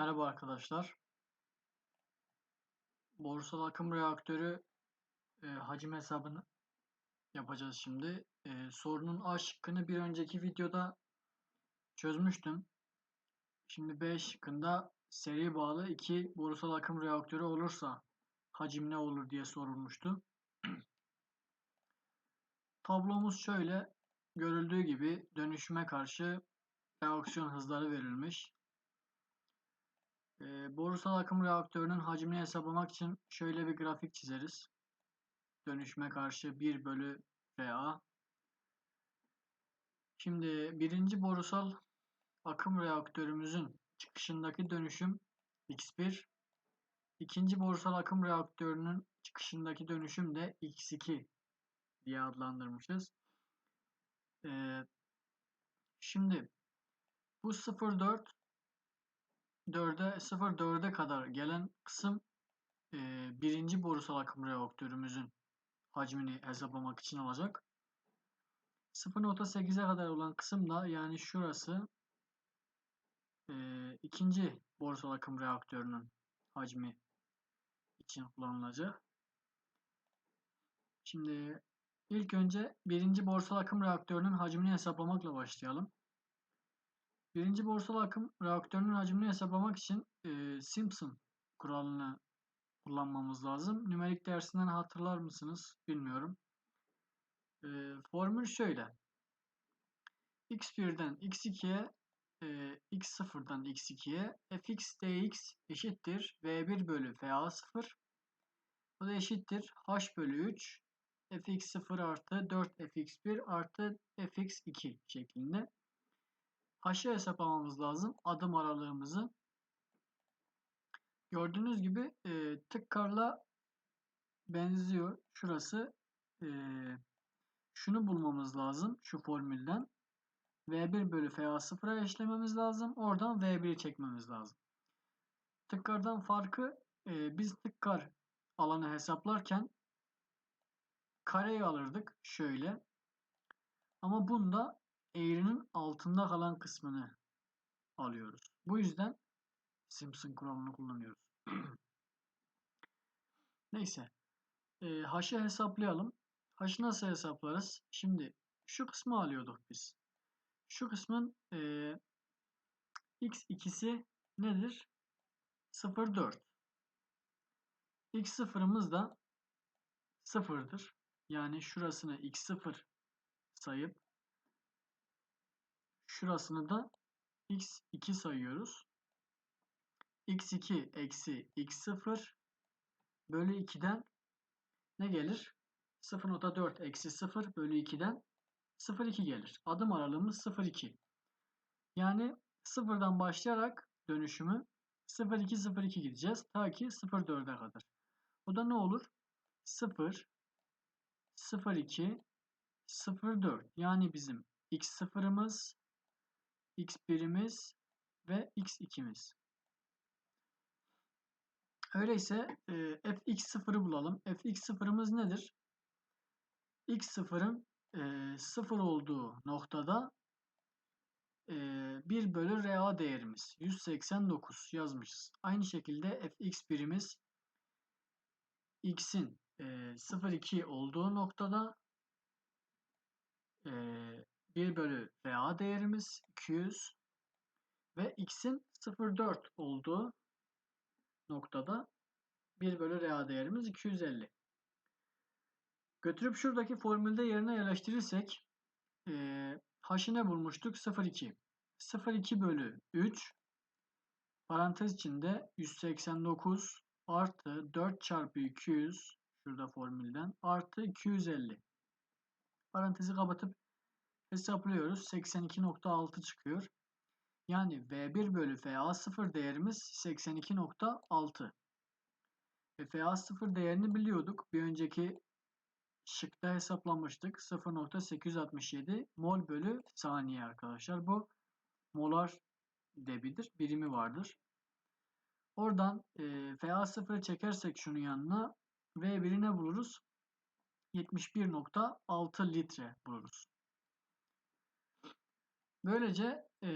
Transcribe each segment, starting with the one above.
Merhaba arkadaşlar. Borsal akım reaktörü e, hacim hesabını yapacağız şimdi. E, sorunun A şıkkını bir önceki videoda çözmüştüm. Şimdi B şıkkında seri bağlı iki borsal akım reaktörü olursa hacim ne olur diye sorulmuştu. Tablomuz şöyle görüldüğü gibi dönüşüme karşı reaksiyon hızları verilmiş. E, borusal akım reaktörünün hacmini hesaplamak için şöyle bir grafik çizeriz. Dönüşüme karşı 1 bölü RA. Şimdi birinci borusal akım reaktörümüzün çıkışındaki dönüşüm X1. İkinci borusal akım reaktörünün çıkışındaki dönüşüm de X2 diye adlandırmışız. Ee, şimdi bu 0.4 4'e 0.4'e kadar gelen kısım e, birinci borusal akım reaktörümüzün hacmini hesaplamak için olacak. 0.8'e kadar olan kısım da yani şurası e, ikinci borusal akım reaktörünün hacmi için kullanılacak. Şimdi ilk önce birinci borsal akım reaktörünün hacmini hesaplamakla başlayalım. Birinci borsal akım reaktörünün hacmini hesaplamak için e, Simpson kuralını kullanmamız lazım. Nümerik dersinden hatırlar mısınız bilmiyorum. E, formül şöyle. x1'den x2'ye e, x0'dan x2'ye fx dx eşittir v1 bölü fa0 bu da eşittir h bölü 3 fx0 artı 4 fx1 artı fx2 şeklinde. H'ı hesaplamamız lazım. Adım aralığımızı. Gördüğünüz gibi e, tıkkarla benziyor. Şurası e, şunu bulmamız lazım. Şu formülden. V1 bölü FA0'a eşlememiz lazım. Oradan V1'i çekmemiz lazım. Tıkkardan farkı e, biz tıkkar alanı hesaplarken kareyi alırdık. Şöyle. Ama bunda eğrinin altında kalan kısmını alıyoruz. Bu yüzden Simpson kuralını kullanıyoruz. Neyse. E, H'ı hesaplayalım. H'ı nasıl hesaplarız? Şimdi şu kısmı alıyorduk biz. Şu kısmın e, x2'si nedir? 0,4. x0'ımız da 0'dır. Yani şurasını x0 sayıp Şurasını da x2 sayıyoruz. x2 eksi x0 bölü 2'den ne gelir? 0.4 eksi 0 bölü 2'den 0.2 gelir. Adım aralığımız 0.2. Yani 0'dan başlayarak dönüşümü 0.2-0.2 gideceğiz. Ta ki 0.4'e kadar. O da ne olur? 0, 0.2, 0.4. Yani bizim x0'ımız x1'imiz ve x2'miz. Öyleyse e, fx0'ı bulalım. fx0'ımız nedir? x0'ın e, 0 olduğu noktada e, 1 bölü RA değerimiz 189 yazmışız. Aynı şekilde fx1'imiz x'in e, 0,2 olduğu noktada e, 1 bölü RA değerimiz 200 ve x'in 0,4 olduğu noktada 1 bölü RA değerimiz 250. Götürüp şuradaki formülde yerine yerleştirirsek e, h'ı ne bulmuştuk? 0,2. 0,2 bölü 3 parantez içinde 189 artı 4 çarpı 200 şurada formülden artı 250. Parantezi kapatıp hesaplıyoruz. 82.6 çıkıyor. Yani V1 bölü FA0 değerimiz 82.6. Ve FA0 değerini biliyorduk. Bir önceki şıkta hesaplamıştık. 0.867 mol bölü saniye arkadaşlar. Bu molar debidir. Birimi vardır. Oradan e, FA0'ı çekersek şunun yanına V1'i ne buluruz? 71.6 litre buluruz. Böylece e,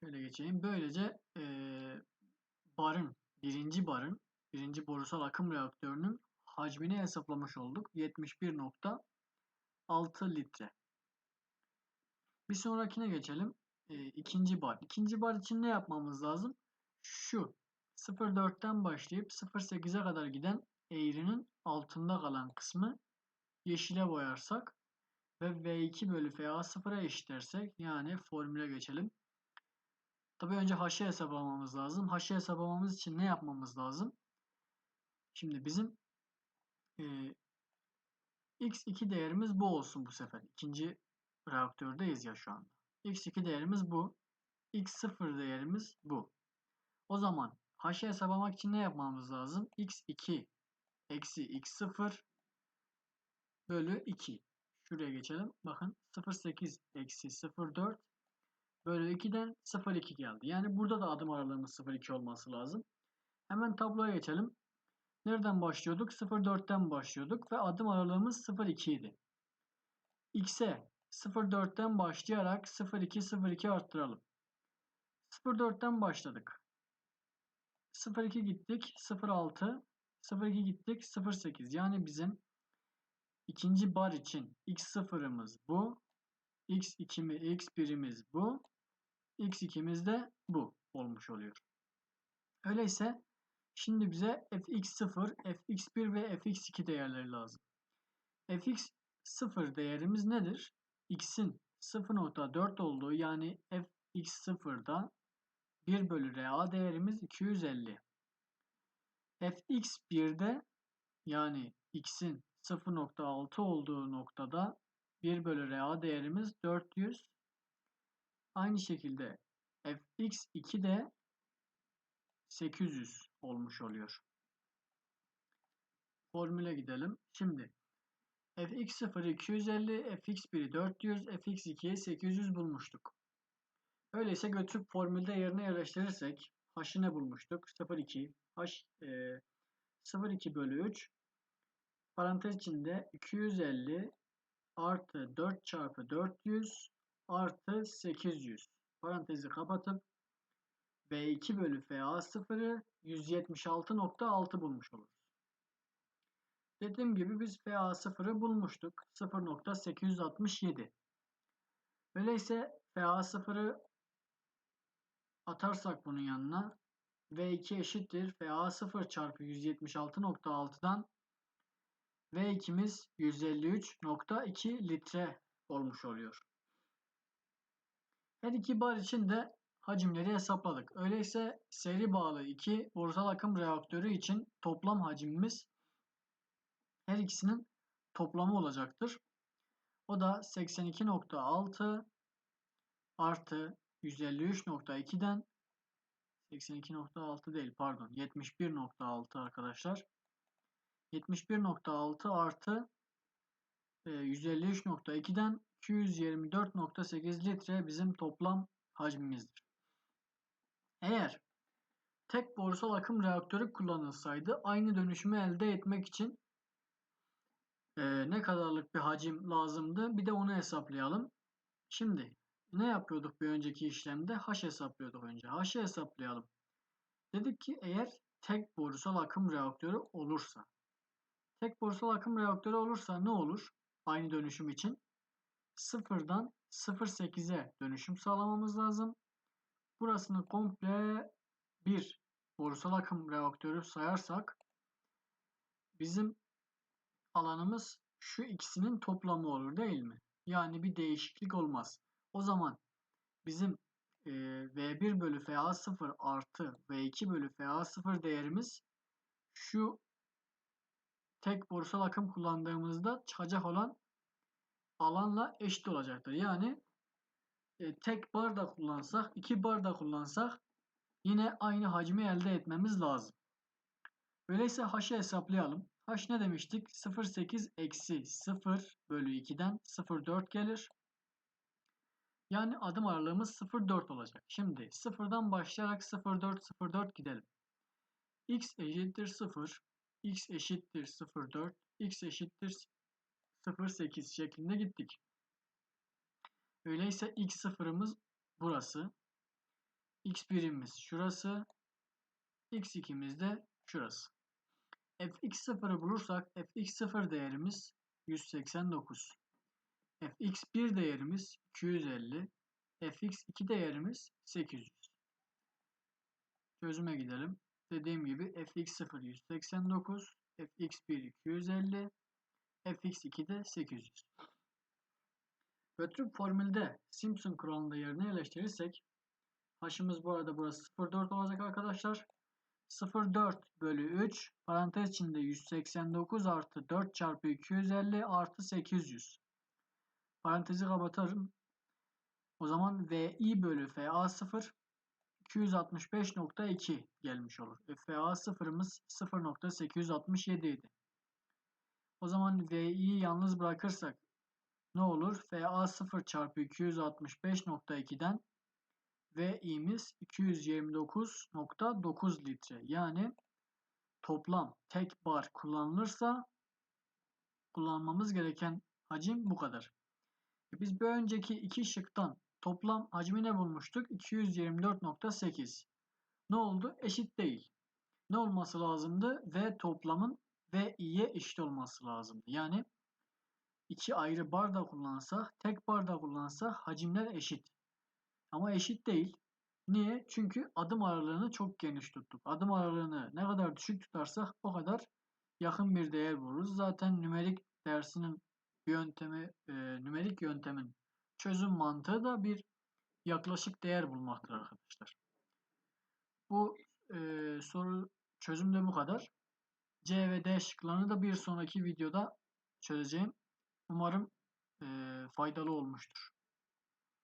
Şöyle geçeyim. Böylece eee, barın, birinci barın, birinci borusal akım reaktörünün hacmini hesaplamış olduk. 71.6 litre. Bir sonrakine geçelim. Eee, ikinci bar. İkinci bar için ne yapmamız lazım? Şu 0.4'ten başlayıp 0.8'e kadar giden eğrinin altında kalan kısmı yeşile boyarsak ve V2 bölü FA0'a eşitlersek yani formüle geçelim. Tabii önce H'ı hesaplamamız lazım. H'ı hesaplamamız için ne yapmamız lazım? Şimdi bizim e, x2 değerimiz bu olsun bu sefer. İkinci reaktördeyiz ya şu anda. x2 değerimiz bu. x0 değerimiz bu. O zaman H'ı hesaplamak için ne yapmamız lazım? x2 eksi x0 bölü 2. Şuraya geçelim. Bakın 0.8 eksi 0.4 bölü 2'den 0.2 geldi. Yani burada da adım aralığımız 0.2 olması lazım. Hemen tabloya geçelim. Nereden başlıyorduk? 0.4'ten başlıyorduk ve adım aralığımız 0.2 idi. X'e 0.4'ten başlayarak 0.2 0.2 arttıralım. 0.4'ten başladık. 0.2 gittik 0.6 0.2 gittik 0.8 yani bizim ikinci bar için x0'ımız bu. x2'mi x1'imiz bu. x2'miz de bu olmuş oluyor. Öyleyse şimdi bize fx0, fx1 ve fx2 değerleri lazım. fx0 değerimiz nedir? x'in 0.4 olduğu yani fx0'da 1 bölü RA değerimiz 250. fx1'de yani x'in 0.6 olduğu noktada 1 bölü RA değerimiz 400. Aynı şekilde fx2 de 800 olmuş oluyor. Formüle gidelim. Şimdi fx0 250, fx1'i 400, fx2'yi 800 bulmuştuk. Öyleyse götürüp formülde yerine yerleştirirsek h'ı ne bulmuştuk? 0,2 h e, 0,2 bölü 3 parantez içinde 250 artı 4 çarpı 400 artı 800 parantezi kapatıp B2 bölü FA0'ı 176.6 bulmuş oluruz. Dediğim gibi biz FA0'ı bulmuştuk. 0.867. Öyleyse FA0'ı atarsak bunun yanına V2 eşittir FA0 çarpı 176.6'dan V2'miz 153.2 litre olmuş oluyor. Her iki bar için de hacimleri hesapladık. Öyleyse seri bağlı iki borusal akım reaktörü için toplam hacimimiz her ikisinin toplamı olacaktır. O da 82.6 artı 153.2'den 82.6 değil pardon 71.6 arkadaşlar. 71.6 artı 153.2'den e, 224.8 litre bizim toplam hacmimizdir. Eğer tek borusal akım reaktörü kullanılsaydı aynı dönüşümü elde etmek için e, ne kadarlık bir hacim lazımdı bir de onu hesaplayalım. Şimdi ne yapıyorduk bir önceki işlemde? H hesaplıyorduk önce. H'ı hesaplayalım. Dedik ki eğer tek borusal akım reaktörü olursa tek borusal akım reaktörü olursa ne olur? Aynı dönüşüm için sıfırdan 0.8'e dönüşüm sağlamamız lazım. Burasını komple bir borusal akım reaktörü sayarsak bizim alanımız şu ikisinin toplamı olur değil mi? Yani bir değişiklik olmaz. O zaman bizim e, V1 bölü FA0 artı V2 bölü FA0 değerimiz şu tek borusal akım kullandığımızda çıkacak olan alanla eşit olacaktır. Yani e, tek bar da kullansak, iki bar da kullansak yine aynı hacmi elde etmemiz lazım. Öyleyse h'ı hesaplayalım. h ne demiştik? 0,8 eksi 0 bölü 2'den 0,4 gelir. Yani adım aralığımız 0,4 olacak. Şimdi 0'dan başlayarak 0,4 0,4 gidelim. x eşittir 0, x eşittir 0,4, x eşittir 0,8 şeklinde gittik. Öyleyse x sıfırımız burası. x1'imiz şurası. x2'miz de şurası. fx0'ı bulursak fx0 değerimiz 189. fx1 değerimiz 250. fx2 değerimiz 800. Çözüme gidelim. Dediğim gibi fx0 189, fx1 250, fx2 de 800. Götürüp formülde Simpson kuralında yerine yerleştirirsek h'ımız bu arada burası 0,4 olacak arkadaşlar. 0,4 bölü 3 parantez içinde 189 artı 4 çarpı 250 artı 800. Parantezi kapatarım. O zaman VI bölü FA0 265.2 gelmiş olur. FA sıfırımız 0.867 idi. O zaman VI'yi yalnız bırakırsak ne olur? FA 0 çarpı 265.2'den VI'miz 229.9 litre. Yani toplam tek bar kullanılırsa kullanmamız gereken hacim bu kadar. E biz bir önceki iki şıktan toplam hacmi ne bulmuştuk? 224.8. Ne oldu? Eşit değil. Ne olması lazımdı? V toplamın V i'ye eşit olması lazımdı. Yani iki ayrı barda kullansak, tek barda kullansak hacimler eşit. Ama eşit değil. Niye? Çünkü adım aralığını çok geniş tuttuk. Adım aralığını ne kadar düşük tutarsak o kadar yakın bir değer buluruz. Zaten nümerik dersinin yöntemi, e, nümerik yöntemin çözüm mantığı da bir yaklaşık değer bulmaktır arkadaşlar. Bu e, soru çözümde bu kadar. C ve D şıklarını da bir sonraki videoda çözeceğim. Umarım e, faydalı olmuştur.